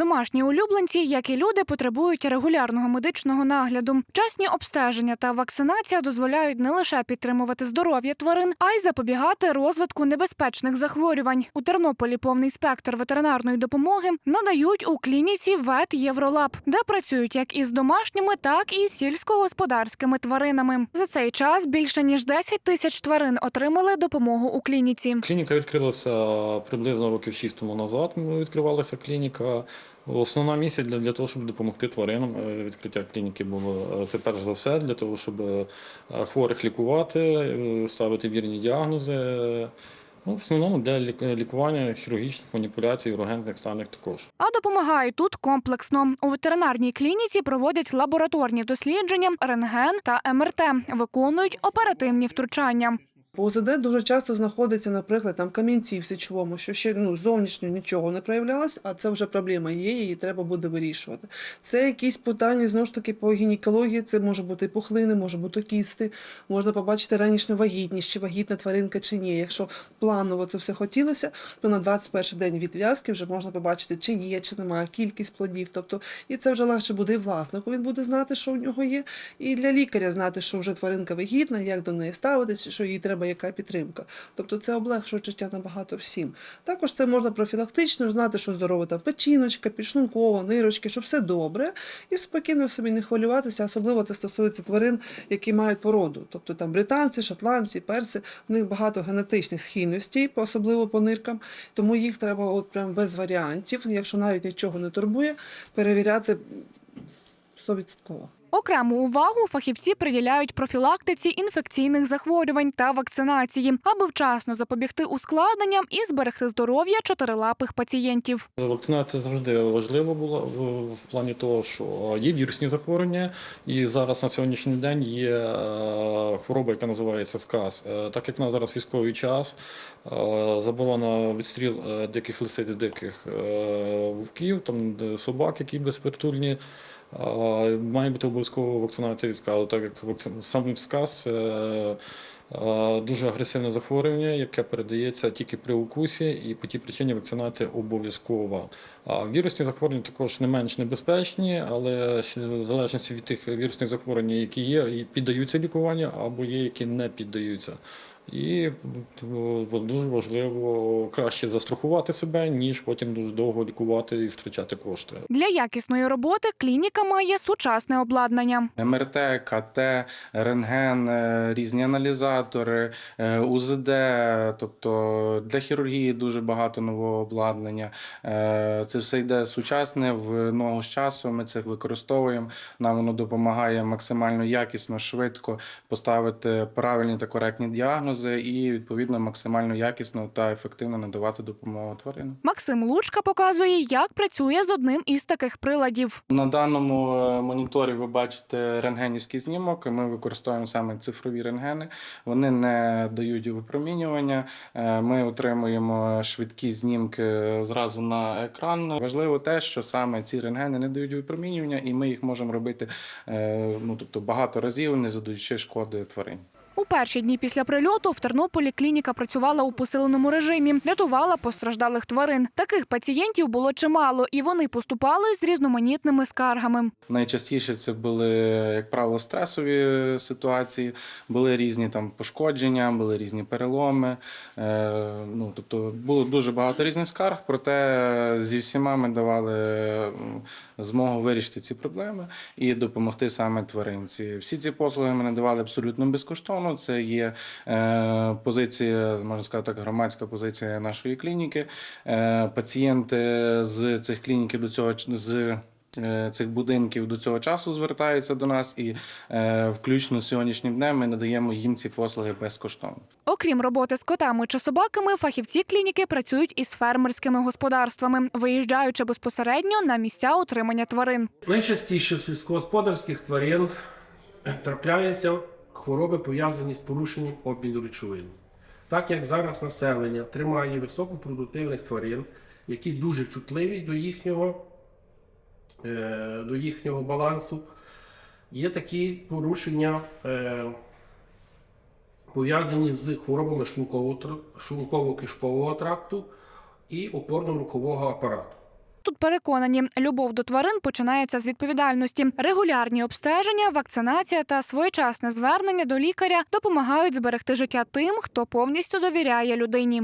Домашні улюбленці, як і люди, потребують регулярного медичного нагляду. Вчасні обстеження та вакцинація дозволяють не лише підтримувати здоров'я тварин, а й запобігати розвитку небезпечних захворювань. У Тернополі повний спектр ветеринарної допомоги надають у клініці ВЕТ Євролаб, де працюють як із домашніми, так і сільськогосподарськими тваринами. За цей час більше ніж 10 тисяч тварин отримали допомогу у клініці. Клініка відкрилася приблизно років 6 тому назад. Відкривалася клініка. Основна місія для, для того, щоб допомогти тваринам. Е, Відкриття клініки було е, це перш за все для того, щоб е, хворих лікувати, ставити вірні діагнози. Ну, в основному для лікування хірургічних маніпуляцій, урогентних станів також. А допомагають тут комплексно. У ветеринарній клініці проводять лабораторні дослідження, рентген та МРТ, виконують оперативні втручання. По ОЗД дуже часто знаходиться, наприклад, там камінці в сечовому, що ще ну, зовнішньо нічого не проявлялось, а це вже проблема є, її треба буде вирішувати. Це якісь питання знову ж таки по гінекології, це може бути пухлини, може бути кісти, можна побачити ранішню вагітність, чи вагітна тваринка чи ні. Якщо планово це все хотілося, то на 21 день відв'язки вже можна побачити, чи є, чи немає, кількість плодів. Тобто, і це вже легше буде і власнику. Він буде знати, що в нього є, і для лікаря знати, що вже тваринка вагітна, як до неї ставитися, що їй треба яка підтримка. Тобто це облегшує життя набагато всім. Також це можна профілактично знати, що здорова там печіночка, підшлункова, нирочки, щоб все добре, і спокійно собі не хвилюватися. Особливо це стосується тварин, які мають породу. Тобто там британці, шотландці, перси, в них багато генетичних схильностей, особливо по ниркам, тому їх треба от прям без варіантів, якщо навіть нічого не турбує, перевіряти 100%. Окрему увагу фахівці приділяють профілактиці інфекційних захворювань та вакцинації, аби вчасно запобігти ускладненням і зберегти здоров'я чотирилапих пацієнтів. Вакцинація завжди важлива була в, плані того, що є вірусні захворювання, і зараз на сьогоднішній день є е, хвороба, яка називається сказ. Е, Так як на зараз військовий час, е, заборона відстріл е, диких лисиць, диких е, вовків, там собак, які безпритульні. Е, Має бути обов'язково вакцинація від сказу, так як вакци- сам сказ це е, дуже агресивне захворювання, яке передається тільки при укусі, і по тій причині вакцинація обов'язкова. Вірусні захворювання також не менш небезпечні, але в залежності від тих вірусних захворювань, які є, піддаються лікуванню, або є, які не піддаються. І дуже важливо краще застрахувати себе, ніж потім дуже довго лікувати і втрачати кошти. Для якісної роботи клініка має сучасне обладнання. МРТ, КТ, рентген, е, різні аналізатори, е, УЗД, тобто для хірургії дуже багато нового обладнання. Е, Це все йде сучасне в ногу з часу. Ми це використовуємо. Нам воно допомагає максимально якісно, швидко поставити правильні та коректні діагнози і відповідно максимально якісно та ефективно надавати допомогу тваринам. Максим Лучка показує, як працює з одним із таких приладів. На даному е, моніторі ви бачите рентгенівський знімок. Ми використовуємо саме цифрові рентгени. Вони не дають випромінювання. Е, Ми отримуємо швидкі знімки зразу на екран. Важливо те, що саме ці рентгени не дають випромінювання, і ми їх можемо робити е, ну, тобто багато разів, не задаючи шкоди тварині. У перші дні після прильоту в Тернополі клініка працювала у посиленому режимі, рятувала постраждалих тварин. Таких пацієнтів було чимало, і вони поступали з різноманітними скаргами. Найчастіше це були, як правило, стресові ситуації, були різні там пошкодження, були різні переломи. Е, ну, тобто було дуже багато різних скарг, проте зі всіма ми давали змогу вирішити ці проблеми і допомогти саме тваринці. Всі ці послуги ми надавали абсолютно безкоштовно. Це є е, позиція, можна сказати, так, громадська позиція нашої клініки. Е, пацієнти з цих клініків до цього з е, цих будинків до цього часу звертаються до нас, і е, включно з сьогоднішнім днем ми надаємо їм ці послуги безкоштовно. Окрім роботи з котами чи собаками, фахівці клініки працюють із фермерськими господарствами, виїжджаючи безпосередньо на місця утримання тварин. Найчастіше в сільськогосподарських тварин трапляються хвороби, пов'язані з порушенням обміну речовин. Так як зараз населення тримає високопродуктивних тварин, які дуже чутливі до їхнього, е, до їхнього балансу, є такі порушення, е, пов'язані з хворобами шлунково-кишкового тракту і опорно-рухового апарату. Тут переконані, любов до тварин починається з відповідальності. Регулярні обстеження, вакцинація та своєчасне звернення до лікаря допомагають зберегти життя тим, хто повністю довіряє людині.